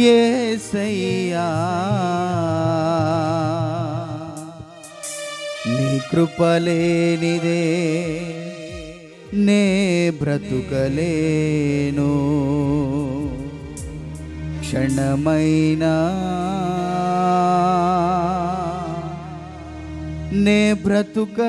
ఏసయ్యా. నీ కృపలేనిదే నే బ్రతుకలేను. క్షణమైనా నే బ్రతుకలేను.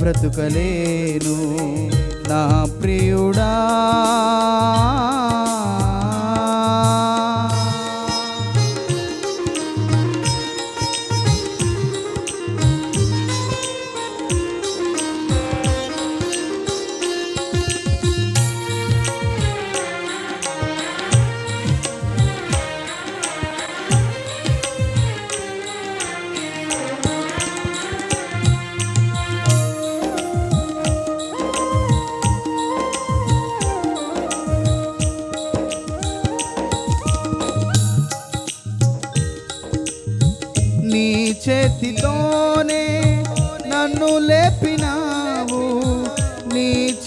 బ్రతుకలేను. నా ప్రియుడా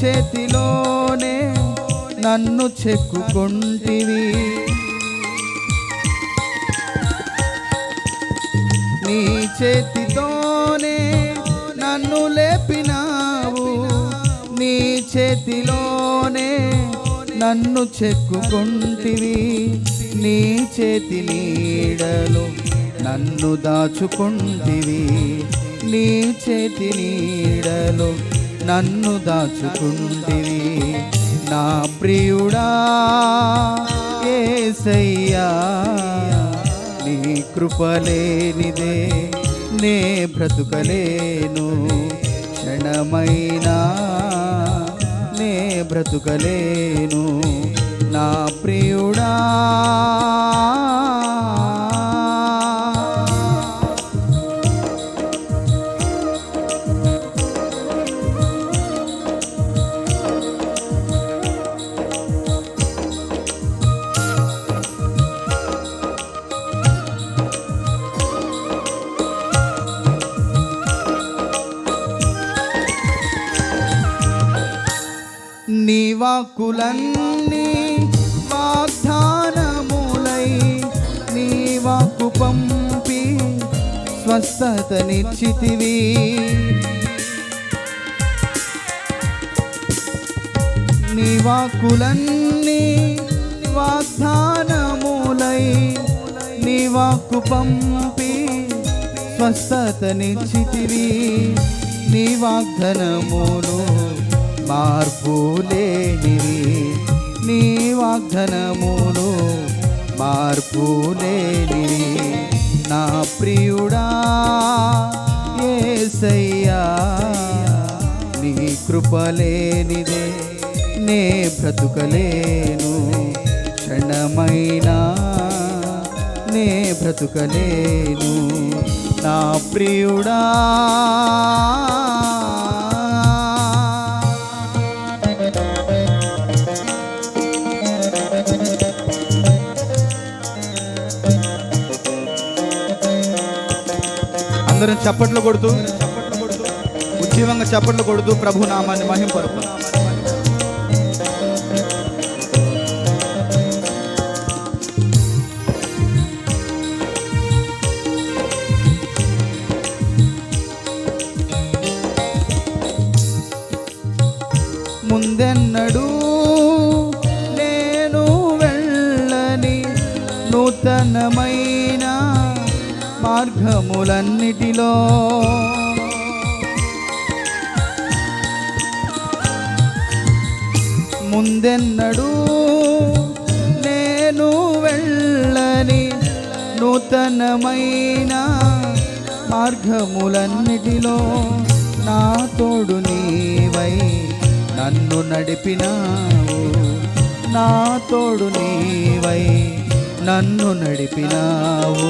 చేతిలోనే నన్ను చెక్కుకుంటివి. నీ చేతితోనే నన్ను లేపినావు. నీ చేతిలోనే నన్ను చెక్కుకుంటివి. నీ చేతి నీడలో నన్ను దాచుకుంటివి. నీ చేతి నీడలో నన్ను దాచుకుంటివి. నా ప్రియుడా ఏసయ్యా నీ కృపలేనిదే నే బ్రతుకలేను. క్షణమైనా నే బ్రతుకలేను. నా ప్రియుడా నీ వాక్కులన్నీ వాగ్దానములై నీ వాక్కు పంపి స్వస్థతనిచ్చితివి నీ వాక్కులన్నీ వాగ్దానములై నీ వాక్కు పంపి స్వస్థతనిచ్చితివి నీ వాగ్దనములు మార్పు లేనివి నీ వాగ్దనములు మార్పు లేనివి నా ప్రియుడా ఏసయ్యా నీ కృపలేనిదే. నే బ్రతుకలేను క్షణమైనా నే బ్రతుకలేను. నా ప్రియుడా అందరం చప్పట్లు కొడుతూ ఉద్యమంగా చప్పట్లు కొడుతూ ప్రభు నామాన్ని మహింపరుపు మార్గములన్నిటిలో. ముందెన్నడూ నేను వెళ్ళని నూతనమైన మార్గములన్నిటిలో. నా తోడు నీవై నన్ను నడిపినావు. నా తోడు నీవై నన్ను నడిపినావు.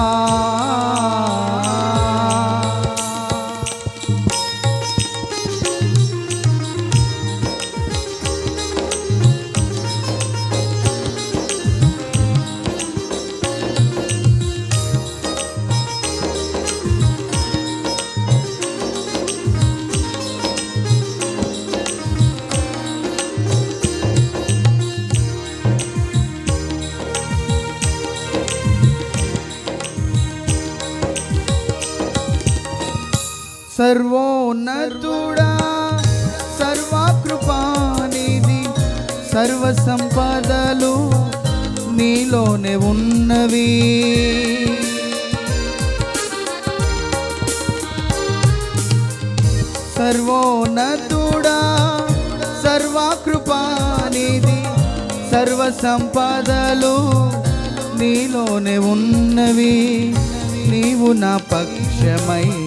సర్వోన్నతుడా సర్వకృపానిధి సర్వ సంపదలు నీలోనే ఉన్నవి. సర్వోన్నతుడా సర్వకృపానిధి సర్వ సంపదలు నీలోనే ఉన్నవి. నీవు నా పక్షమై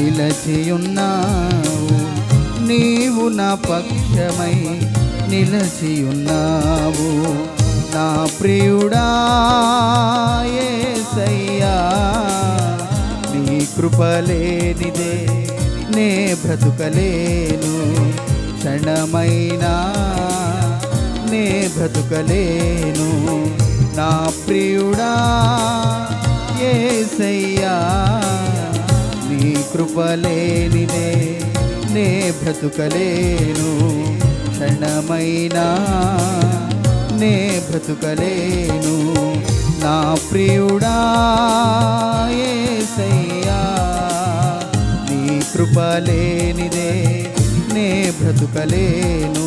నిలచియున్నావు. నీవు నా పక్షమై నిలచియున్నావు. నా ప్రియుడా యేసయ్యా నీ కృపలేనిదే నే బ్రతుకలేను. క్షణమైనా నే బ్రతుకలేను. నా ప్రియుడా ఏసయ్యా కృపలేనినే నే బ్రతుకలేను. క్షణమైనా నే బ్రతుకలేను. నా ప్రియుడా యేసయ్యా నీ కృపలేనిదే నే బ్రతుకలేను.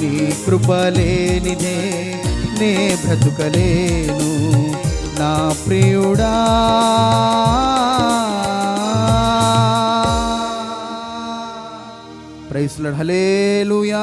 నీ కృపలేనిదే నే బ్రతుకలేను. నా ప్రియుడా பிரைஸ்லட் ஹலே லூயா